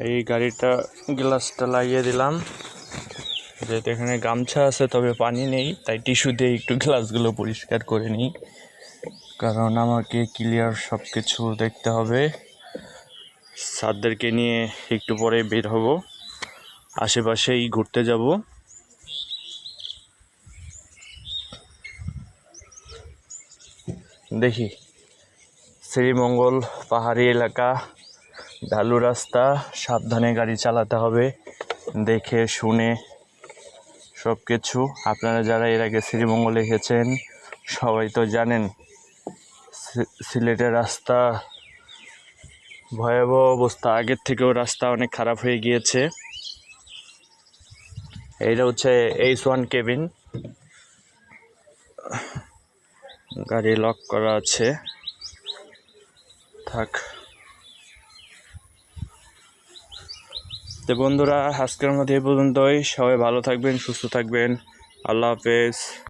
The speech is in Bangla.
এই গাড়িটা গ্লাসটা লাগিয়ে দিলাম। যেহেতু এখানে গামছা আছে, তবে পানি নেই, তাই টিস্যু দিয়ে একটু গ্লাসগুলো পরিষ্কার করে নিই। কারণ আমাকে ক্লিয়ার সব কিছু দেখতে হবে। স্যারদেরকে নিয়ে একটু পরে বের হব। আশেপাশেই ঘুরতে যাব। দেখি, শ্রীমঙ্গল পাহাড়ি এলাকা। ঢালু রাস্তা, সাবধানে গাড়ি চালাতে হবে, দেখে শুনে সব কিছু আপনারা যারা এর আগে শ্রীমঙ্গল এসেছেন, সবাই তো জানেন সিলেটের রাস্তা ভয়াবহ অবস্থা। আগের থেকেও রাস্তা অনেক খারাপ হয়ে গিয়েছে। এইটা হচ্ছে এইচ ওয়ান কেবিন। গাড়ি লক করা আছে। থাক। তো বন্ধুরা আজকের মধ্যে এই পর্যন্তই। সবাই ভালো থাকবেন সুস্থ থাকবেন। আল্লাহ হাফেজ।